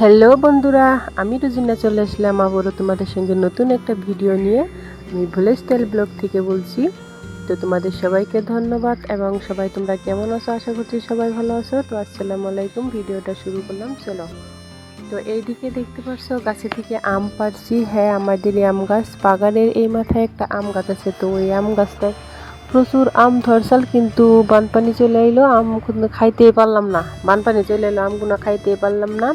Hello বন্ধুরা, আমি রুজিনা চলে আসলাম আবারও তোমাদের সঙ্গে নতুন একটা ভিডিও নিয়ে। আমি ভুলে স্টাইল ব্লগ থেকে বলছি, তো তোমাদের সবাইকে ধন্যবাদ এবং সবাই তোমরা কেমন আছো? আশা করছি সবাই ভালো আছো। তো আসসালামু আলাইকুম, ভিডিওটা শুরু করলাম, চলো। তো এইদিকে দেখতে পাচ্ছ গাছে থেকে আম পাড়ছি। হ্যাঁ আমাদের এই আম গাছ, বাগানের এই মাথায় একটা আম গাছ আছে। তো ওই আম গাছটায় প্রচুর আম ধরসাল, কিন্তু বানপানি চলে এলো। আম খাইতেই পারলাম না। বানপানি চলে এলো, আমগুলো খাইতেই পারলাম না।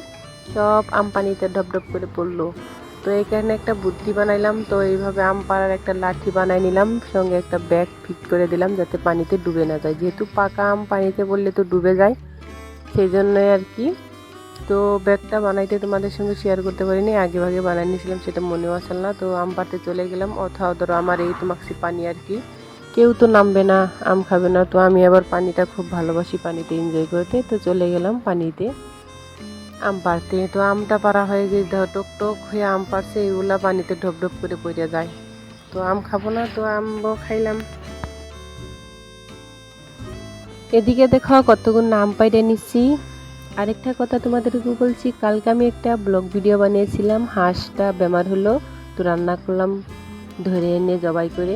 সব আম পানিতে ডব করে পড়ল। তো এখানে একটা বুদ্ধি বানাইলাম, তো এইভাবে আম পাড়ার একটা লাঠি বানাই নিলাম, সঙ্গে একটা ব্যাগ ফিট করে দিলাম যাতে পানিতে ডুবে না যায়। যেহেতু পাকা আম পানিতে পড়লে তো ডুবে যায় সেই জন্যই আর কি। তো ব্যাগটা বানাইতে তোমাদের সঙ্গে শেয়ার করতে পারিনি, আগে ভাগে বানাই নিয়েছিলাম, সেটা মনেও আসল না। তো আম পাড়তে চলে গেলাম অথা ধরো আমার এই তো মাক্সি পানি আর কি। কেউ তো নামবে না, আম খাবে না, তো আমি আবার পানিটা খুব ভালোবাসি পানিতে এনজয় করতে। তো চলে গেলাম পানিতে। আম পাড়তে, তো আমটা পাড়া হয়ে গিয়ে টক টক হয়ে আম পাড়ছে, এগুলা পানিতে ঢপ ঢপ করে পড়ে যায়। তো আম খাব না, তো আমও খাইলাম। এদিকে দেখো কতগুণ আম পাইরে নিচ্ছি। আরেকটা কথা তোমাদেরকে বলছি, কালকে আমি একটা ব্লগ ভিডিও বানিয়েছিলাম, হাঁসটা বেমার হলো, তো রান্না করলাম, ধরে এনে জবাই করে।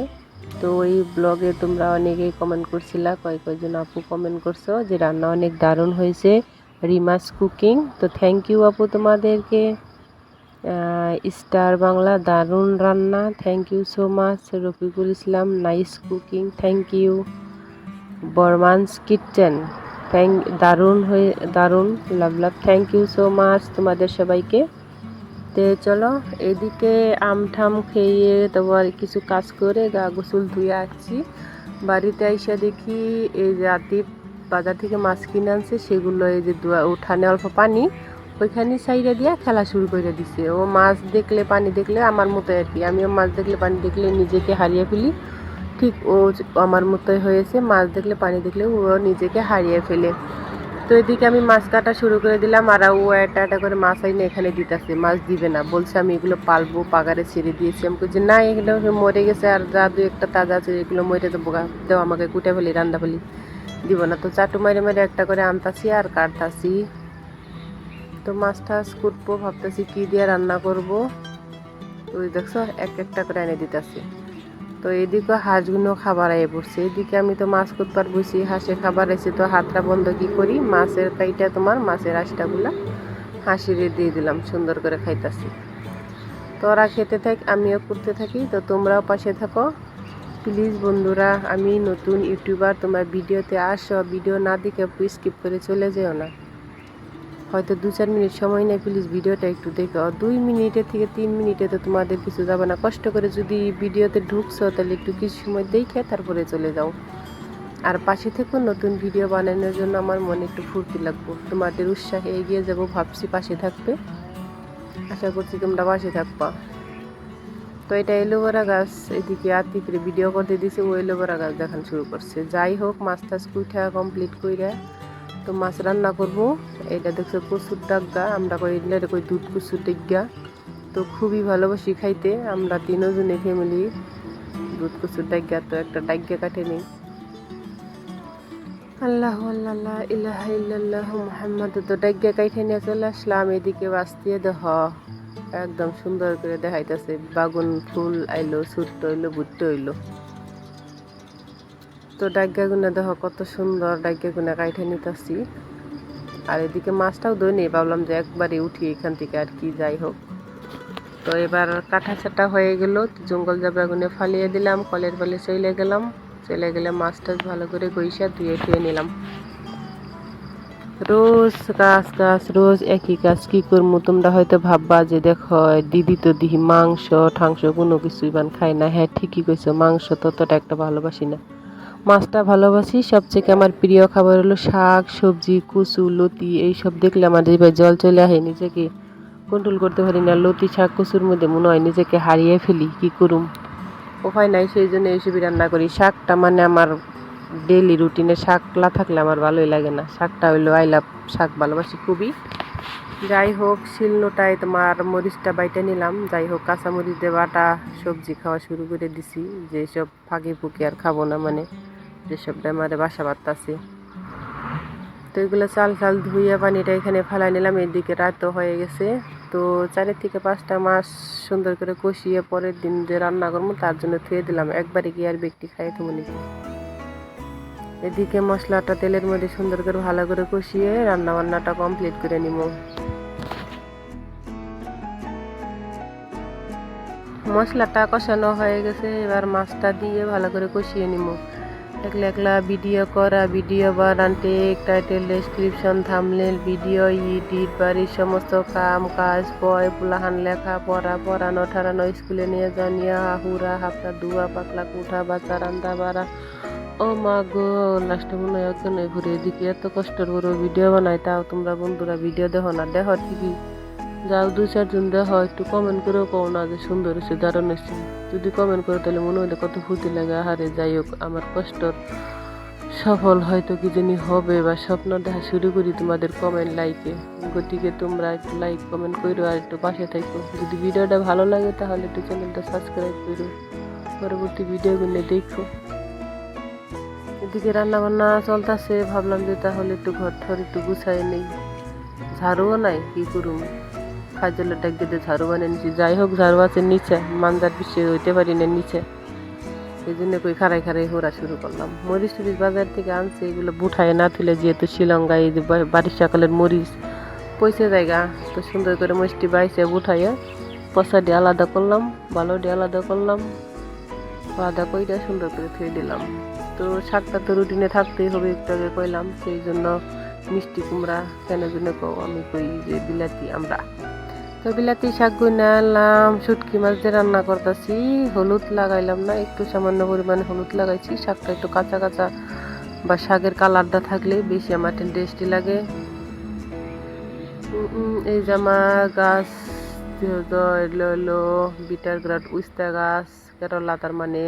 তো ওই ব্লগে তোমরা অনেকেই কমেন্ট করছিলা কয় কয়জন আপু কমেন্ট করছ যে রান্না অনেক দারুণ হয়েছে। রিমাস কুকিং। তো থ্যাংক ইউ আপু তোমাদেরকে। স্টার বাংলা দারুণ রান্না। Thank you so much Rafiqul Islam. Nice cooking thank you Burman's kitchen thank দারুণ হয়ে, দারুণ। Love love. Thank you so much তোমাদের সবাইকে। তো চলো, এদিকে আম ঠাম খেয়ে তারপর কিছু কাজ করে গা গোসল ধুয়ে আসছি। বাড়িতে আইসা দেখি এই আতিফ বাজার থেকে মাছ কিনে আনছে, সেগুলো এই যে উঠানে অল্প পানি, ওইখানে সাইডে দিয়ে খেলা শুরু করে দিছে। ও মাছ দেখলে, পানি দেখলে আমার মতো আর কি। আমিও মাছ দেখলে, পানি দেখলে নিজেকে হারিয়ে ফেলি। ঠিক ও আমার মতোই হয়েছে, মাছ দেখলে, পানি দেখলে ও নিজেকে হারিয়ে ফেলে। তো এদিকে আমি মাছ কাটা শুরু করে দিলাম, আর ও একটা একটা করে মাছ আইনে এখানে দিতেছে। মাছ দিবে না, বলছে আমি এগুলো পালবো, পাগারে ছেড়ে দিয়েছি। আমি বলছি, না, এগুলো মরে গেছে, আর যা দু একটা তাজা আছে, এগুলো মরে দেবো দেও আমাকে, কুটে ফেলি রান্না ফেলি। দিব না। তো চাটু মারে মারে একটা করে আনতাছি আর কাটতাছি। তো মাছ টাছ কুটবো, ভাবতেছি কি দিয়ে রান্না করব। তো ওই দেখছ, এক একটা করে এনে দিতেছি। তো এদিকে হাঁসগুলো খাবার আয়ে পড়ছে। এদিকে আমি তো মাছ কুটবার বসি হাঁসে খাবার এসে তো হাতটা বন্ধ কি করি? মাছের কাইটা তোমার, মাছের আঁশটাগুলা হাঁসিরে দিয়ে দিলাম, সুন্দর করে খাইতাছি। তো ওরা খেতে থাক, আমিও করতে থাকি। তো তোমরাও পাশে থাকো। প্লিজ বন্ধুরা, আমি নতুন ইউটিউবার, তোমার ভিডিওতে আসো। ভিডিও না দেখে স্কিপ করে চলে যেও না। হয়তো দু চার মিনিট সময় নেই প্লিজ ভিডিওটা একটু দেখো। দুই মিনিটের থেকে তিন মিনিটে তো তোমাদের কিছু যাবে না। কষ্ট করে যদি ভিডিওতে ঢুকছো, তাহলে একটু কিছু সময় দেখে তারপরে চলে যাও। আর পাশে থেকে, নতুন ভিডিও বানানোর জন্য আমার মনে একটু ফুর্তি লাগবো। তোমাদের উৎসাহে এগিয়ে যাব, ভাবছি পাশে থাকবে। আশা করছি তোমরা পাশে থাকবা। তো এটা এলোভেরা গাছ, এদিকে আতিকরে ভিডিও করতে দিছে, ও এলোভেরা গাছ দেখান শুরু করছে। যাই হোক, মাছ টাছ কুইঠা কমপ্লিট কইরা তো মাছ রান্না করব। এটা দেখছ, কচুর ডাগা, আমরা কই এটা কই দুধ, কচুর ডাগা। তো খুবই ভালোবাসি খাইতে, আমরা তিনজনে ফ্যামিলি দুধ, কচুর ডাগা তো একটা ডাগা কাটে নেই। আল্লাহ আল্লাহ ইলাহা ইল্লাল্লাহ, মুহাম্মদ তো ডাগা কাইটে নিয়ে চলে আসলাম, এদিকে বাস্তিয়ে দেহ। একদম সুন্দর করে দেখাইতেছে। বাগুন ফুল আইলো, ছোট্ট হইল, বুট্ট হইল। তো ডাগ্গা গুনা দেখো কত সুন্দর ডাগ্গা গুনা কাইঠে নিতেছি। আর এদিকে মাছটাও দই নেই ভাবলাম যে একবারে উঠি এখান থেকে আর কি যাই হোক। তো এবার কাটা ছাটা হয়ে গেল, জঙ্গল জাবড়া গুনে ফালিয়ে দিলাম, কলের বলে চলে গেলাম। চলে গেলে মাছ টাছ ভালো করে গইসা ধুয়ে ধুয়ে নিলাম। রোজ গাছ গাছ, রোজ একই কাজ কি করব তোমরা হয়তো ভাববা যে দেখো, দিদি তো দিহি মাংস, ঠাংস কোনো কিছুই বান খায় না। হ্যাঁ ঠিকই কইছো, মাংস ততটা একটা ভালোবাসি না। মাছটা ভালোবাসি, সবচেয়ে আমার প্রিয় খাবার হলো শাক, সবজি, কুচু, লতি, এইসব দেখলে আমার জিভায় জল চলে আসে, নিজেকে কন্ট্রোল করতে পারি না। লতি, শাক, কুচুর মধ্যে মনে হয় নিজেকে হারিয়ে ফেলি, কি করুম? উপায় নাই, সেই জন্য এইসবই রান্না করি। শাকটা মানে আমার ডেলি রুটিনে শাক না থাকলে আমার ভালোই লাগে না। শাকটা হইল, আই লাভ শাক, ভালোবাসি খুবই। যাই হোক, শিলনোটায় তোমার মরিচটা বাইটে নিলাম। যাই হোক, কাঁচামরিচ দিয়ে বাটা, সবজি খাওয়া শুরু করে দিছি। যেসব ফাঁকি ফুকি আর খাব না মানে যেসব বেমারে বাসা বাড়তাছে তো তো এগুলো চাল চাল ধুইয়া পানিটা এখানে ফেলাই নিলাম, এদিকে রাতও হয়ে গেছে। তো চারের থেকে পাঁচটা মাস সুন্দর করে কষিয়ে পরের দিন যে রান্না করব, তার জন্য থুয়ে দিলাম। একবারে গিয়ে আর ব্যক্তি খাই তো মনে এদিকে মশলাটা তেলের মধ্যে সুন্দর করে ভালো করে কষিয়ে রান্না বান্নাটা কমপ্লিট করে নিব। মশলাটা কষানো হয়ে গেছে, এবার মাছটা দিয়ে ভালো করে কষিয়ে নিব। একলা একলা ভিডিও করা ভিডিও বানাতে title description thumbnail video edit বাড়ির সমস্ত কাম, কাজ বয় পুলাহান লেখা, পড়া, পড়ানো ঠারানো স্কুলে নিয়ে যাওয়া, নিয়ে হাহুরা হাফটা দুয়া পাকলা কুঠা, বাচ্চা রান্দা বাড়া ও মা গো, লাস্টে মনে হয় কেন ঘুরে এদিকে এত কষ্টের করে ভিডিও বানাই তাও তোমরা বন্ধুরা ভিডিও দেখো না, দেখো ঠিকই। যাও দুই চারজন দেখো, একটু কমেন্ট করেও কও না যে সুন্দর হয়েছে, দারুণ হয়েছে। যদি কমেন্ট করে তাহলে মনে হলে কত ফুর্তি লাগে, আহারে যাই হোক, আমার কষ্টর সফল হয়তো কি জানি হবে বা স্বপ্ন দেখা শুরু করি তোমাদের কমেন্ট লাইকে গতিকে তোমরা একটু লাইক কমেন্ট করো আর একটু পাশে থাকো যদি ভিডিওটা ভালো লাগে তাহলে একটু চ্যানেলটা সাবস্ক্রাইব করো পরবর্তী ভিডিওগুলো দেখো। এদিকে রান্না বান্না চলতেছে, ভাবলাম যে তাহলে একটু ঘর ঠর একটু গুছাই নেই। ঝাড়ুও নাই, কি করুম? খাজলের ডাক দিয়ে ঝাড়ু বানিয়ে নিচ্ছি যাই হোক, ঝাড়ু আছে নিচে মানজার পিছিয়ে হইতে পারি না নিচে। এই জন্য কই খারাই খারাই হোরা শুরু করলাম। মরিচ টরিচ বাজার থেকে আনছে, এগুলো বুঠায় না তুলে যেহেতু শিলঙ্গা এই যে বাড়ির সকালের মরিচ পয়সা জায়গা, তো সুন্দর করে মরিচটি বাইসে বুঠাইয়া। পচা দিয়ে আলাদা করলাম ভালো দিয়ে আলাদা করলাম আলাদা কইটা সুন্দর করে থুয়ে দিলাম। তো শাকটা তো রুটিনে থাকতেই হবে, একটু আগে কইলাম, সেই জন্য মিষ্টি কুমড়া কেন জন্য কও, আমি কই যে বিলাতি, আমরা। তো বিলাতি শাক গুনে আনলাম, শুটকি মাছ দিয়ে রান্না করতেছি, হলুদ লাগাইলাম না, একটু সামান্য পরিমাণে হলুদ লাগাইছি, শাকটা একটু কাঁচা কাঁচা বা শাকের কালারটা থাকলে বেশি আমার টেস্টি লাগে। এই আমার গাছ হলো বিটার গ্রাট, উস্তা গাছ, কেরলা তার মানে।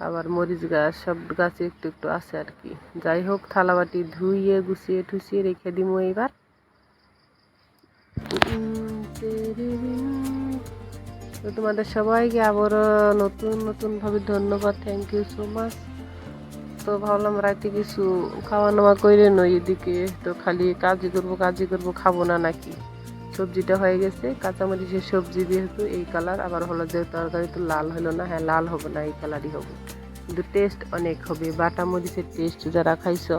আবার মরিচ গাছ, সব গাছে একটু একটু আছে আর কি। যাই হোক, থালাবাটি ধুইয়ে, গুছিয়ে ঠুসিয়ে রেখে দিব এইবার। তো তোমাদের সবাইকে আবারও নতুন নতুন ভাবে ধন্যবাদ। থ্যাংক ইউ সো মাচ তো ভাবলাম রাতে কিছু খাওয়া নাওয়া করে নই এদিকে। তো খালি কাজই করব কাজই করব, খাব না নাকি? সবজিটা হয়ে গেছে। কাঁচামরিচের সবজি যেহেতু এই কালার আবার হলো যে তরকারি তো লাল হলো না। হ্যাঁ লাল হবে না, এই কালারই হবে। কিন্তু টেস্ট অনেক হবে। বাটা মরিচের টেস্ট যারা খাইছো,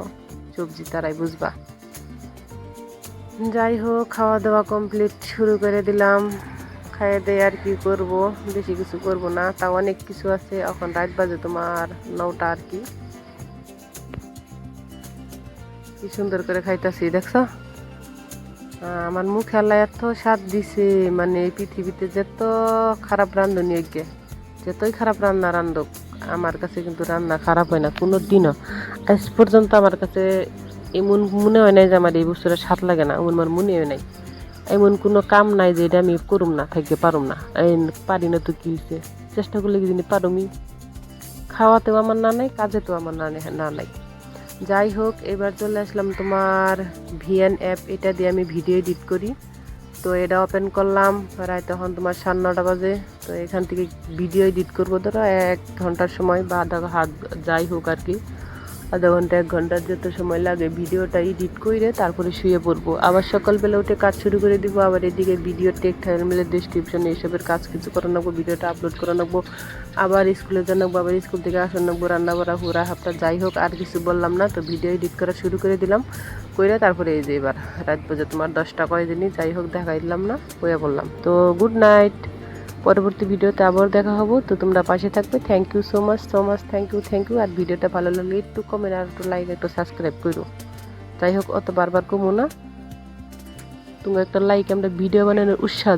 সবজি তারাই বুঝবা। যাই হোক খাওয়া দাওয়া কমপ্লিট শুরু করে দিলাম। খাইয়ে দিয়ে আর কি করব? বেশি কিছু করব না। তাও অনেক কিছু আছে। এখন রাত বাজে তোমার নটা আর কি সুন্দর করে খাইতেছি, দেখছ? আমার মুখে আল্লাহ এত স্বাদ দিছে মানে এই পৃথিবীতে যত খারাপ রান্ধনি ঐক্যে যতই খারাপ রান্না রান্ধক, আমার কাছে কিন্তু রান্না খারাপ হয় না কোনো দিনও আজ পর্যন্ত আমার কাছে এমন মনে হয় নাই যে আমার এই বস্তুটা স্বাদ লাগে না, এমন আমার মনে হয় নাই। এমন কোনো কাম নাই যে এটা আমি করুম না থাকতে পারুম না। এই পারি না তো কি হয়েছে চেষ্টা করলে কি পারুমি খাওয়াতেও আমার না নাই কাজে তো আমার না নাই- না নাই। যাই হোক, এবার চলে আসলাম তোমার ভিএন অ্যাপ। এটা দিয়ে আমি ভিডিও এডিট করি। তো এটা ওপেন করলাম, প্রায় তখন তোমার সাড়ে নটা বাজে। তো এখান থেকে ভিডিও এডিট করব ধরো এক ঘণ্টার সময় বা আধা হাত যাই হোক আর কি। আধা ঘণ্টা, এক ঘণ্টার যত সময় লাগে ভিডিওটা এডিট করে তারপরে শুয়ে পড়ব। আবার সকালবেলা উঠে কাজ শুরু করে দিব, আবার এদিকে ভিডিও টেক মিলে ডিসক্রিপশনে এসবের কাজ কিছু করে নেব ভিডিওটা আপলোড করে নেব আবার স্কুলে জানাব আবার স্কুল থেকে আসন নেব রান্না বাড়া হুরা হাফটা যাই হোক, আর কিছু বললাম না, তো ভিডিও এডিট করা শুরু করে দিলাম, কইরা তারপরে এই যে এবার রাত বাজে তোমার দশটা কয় দিনই যাই হোক দেখাই দিলাম না কইয়া বললাম। তো গুড নাইট পরবর্তী ভিডিওতে আবার দেখা হব। তো তোমরা পাশে থাকবে। Thank you so much so much thank you thank you আর ভিডিওটা ভালো লাগলে একটু কমেন্ট আর একটু লাইক একটু সাবস্ক্রাইব করো। যাই হোক, অত বারবার কমো না। তোমরা একটা লাইক আমরা ভিডিও বানানোর উৎসাহ